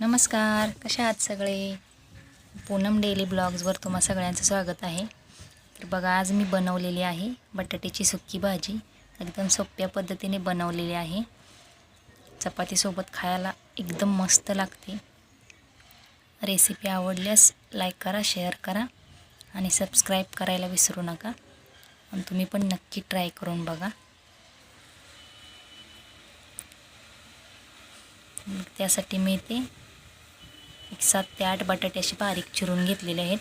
नमस्कार कशा आहात सगळे? पूनम डेली ब्लॉग्सवर तुम्हा सगळ्यांचं स्वागत आहे. तर बघा आज मी बनवलेली आहे बटाट्याची सुक्की भाजी. एकदम सोप्या पद्धतीने बनवलेली आहे. चपातीसोबत खायला एकदम मस्त लागते. रेसिपी आवडल्यास लाईक करा शेअर करा आणि सबस्क्राईब करायला विसरू नका. आणि तुम्ही पण नक्की ट्राय करून बघा. त्यासाठी मी ते एक सात ते आठ बटाटे असे बारीक चिरून घेतलेले आहेत.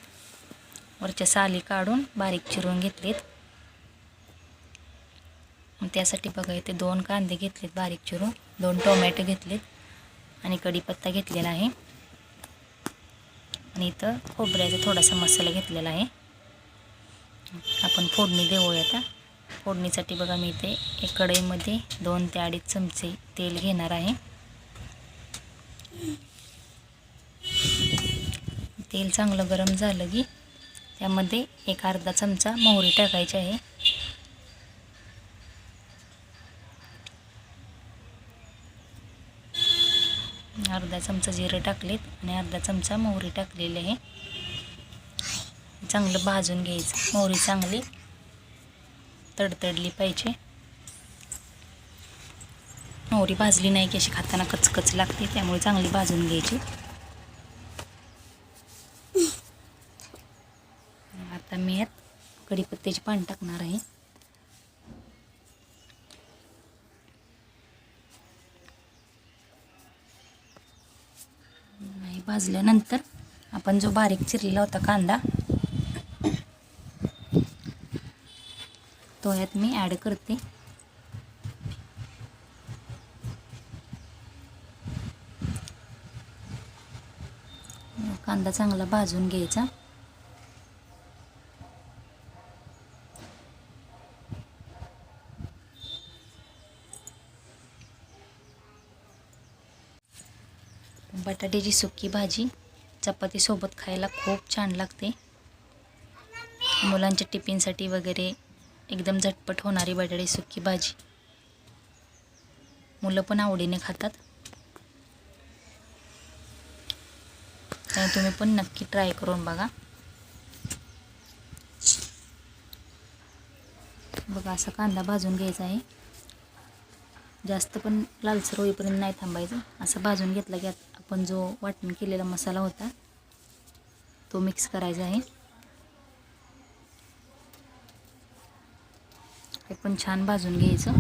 वरच्या साली काढून बारीक चिरून घेतलेत. त्यासाठी बघा इथे दोन कांदे घेतलेत बारीक चिरून. दोन टोमॅटो घेतलेत आणि कढीपत्ता घेतलेला आहे. आणि इथं खोबऱ्याचा थोडासा मसाला घेतलेला आहे. आपण फोडणी देऊया आता. फोडणीसाठी बघा मी इथे एक कढईमध्ये दोन ते अडीच चमचे तेल घेणार आहे. तेल चांगलं गरम झालं की त्यामध्ये एक अर्धा चमचा मोहरी टाकायची आहे. अर्धा चमचा जिरं टाकलेत आणि अर्धा चमचा मोहरी टाकलेली आहे. चांगलं भाजून घ्यायचं. मोहरी चांगली तडतडली पाहिजे. मोहरी भाजली नाही की अशी खाताना कचकच लागते त्यामुळे चांगली भाजून घ्यायची. आता मी यात कढीपत्त्याची पान टाकणार आहे. नाही भाजल्यानंतर आपण जो बारीक चिरलेला होता कांदा तो यात मी ॲड करते. कांदा चांगला भाजून घ्यायचा. बटाट्याची सुकी भाजी चपातीसोबत खायला खूप छान लागते. मुलांच्या टिफिनसाठी वगैरे एकदम झटपट होणारी बटाटे सुकी भाजी. मुलं पण आवडीने खातात. त्यामुळे तुम्ही पण नक्की ट्राय करून बघा. बघा असा कांदा भाजून घ्यायचा आहे. जास्त पण लालसर होईपर्यंत नाही थांबायचं. असं भाजून घेतला की आपण जो वाटण केलेला मसाला होता तो मिक्स करायचा आहे. हे पण छान भाजून घ्यायचं.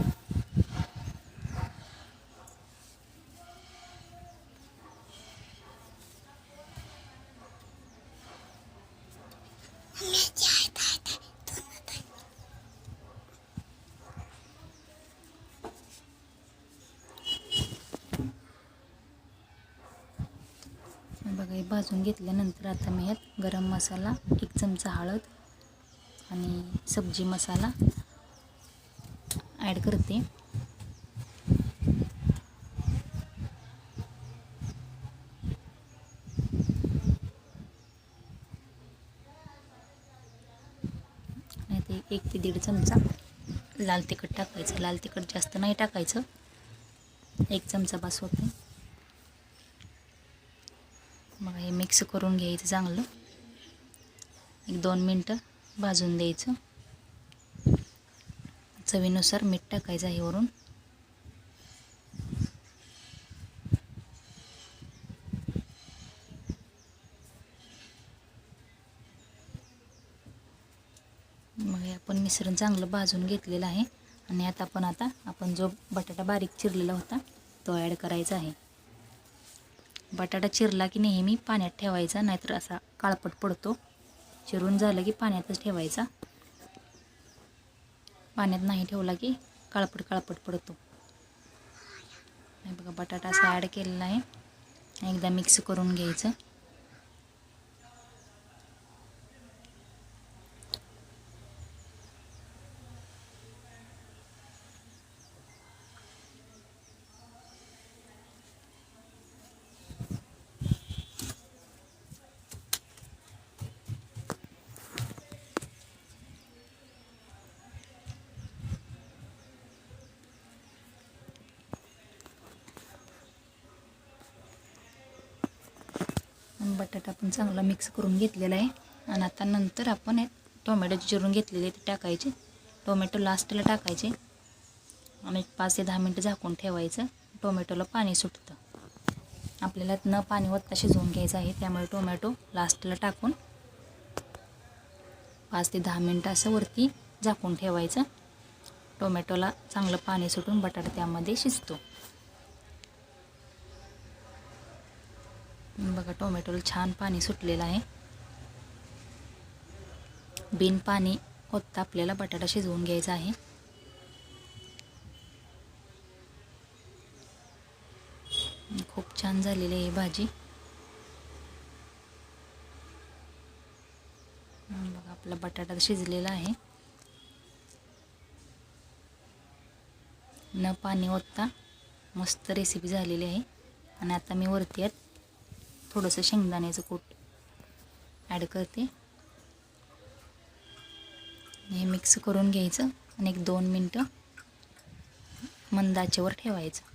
बघा हे भाजून घेतल्यानंतर आता मी ह्यात गरम मसाला एक चमचा हळद आणि सब्जी मसाला ॲड करते. ते एक ते दीड चमचा लाल तिखट टाकायचं. लाल तिखट जास्त नाही टाकायचं. एक चमचा बस होते. मग हे मिक्स करून घ्यायचं चांगलं. एक दोन मिनटं भाजून द्यायचं. चवीनुसार मीठ टाकायचं आहे वरून. मग हे आपण मिश्रण चांगलं भाजून घेतलेलं आहे. आणि आता आपण आता आपण जो बटाटा बारीक चिरलेला होता तो ॲड करायचा आहे. बटाटा चिरला की नेहमी पाण्यात ठेवायचा नाहीतर असा काळपट पडतो. चिरून झालं की पाण्यातच ठेवायचा. पाण्यात नाही ठेवला की काळपट काळपट पडतो. नाही बघा बटाटा असा ॲड केलेला आहे. एकदा मिक्स करून घ्यायचं. आणि बटाटा पण चांगला मिक्स करून घेतलेला आहे. आणि आता नंतर आपण टोमॅटोची टोमॅटो चिरून घेतलेले ते टाकायचे. टोमॅटो लास्टला टाकायचे. आणि पाच ते दहा मिनटं झाकून ठेवायचं. टोमॅटोला पाणी सुटतं. आपल्याला न पाणी वत्ता शिजवून घ्यायचं आहे. त्यामुळे टोमॅटो लास्टला टाकून पाच ते दहा मिनटं असं वरती झाकून ठेवायचं. टोमॅटोला चांगलं पाणी सुटून बटाटा त्यामध्ये शिजतो. बघा टोमॅटोला छान पाणी सुटलेलं आहे. बिन पाणी होता आपल्याला बटाटा शिजवून घ्यायचा आहे. खूप छान झालेली आहे भाजी. बघा आपला बटाटा शिजलेला आहे. न पाणी ओतता मस्त रेसिपी झालेली आहे. आणि आता मी वरती आहेत थोडंसं शेंगदाण्याचं कूट ॲड करते. हे मिक्स करून घ्यायचं आणि एक दोन मिनटं मंदाचेवर ठेवायचं.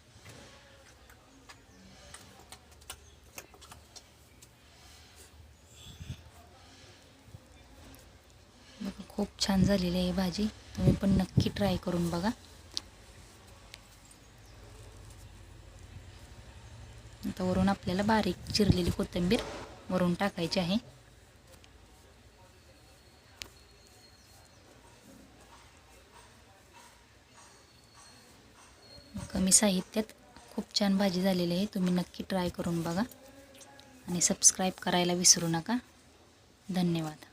खूप छान झालेली आहे भाजी. तुम्ही पण नक्की ट्राय करून बघा. आता वरून आपल्याला बारीक चिरलेली कोथिंबीर वरून टाकायची आहे. कमी साहित्यात खूप छान भाजी झालेली आहे. तुम्ही नक्की ट्राय करून बघा आणि सबस्क्राईब करायला विसरू नका. धन्यवाद.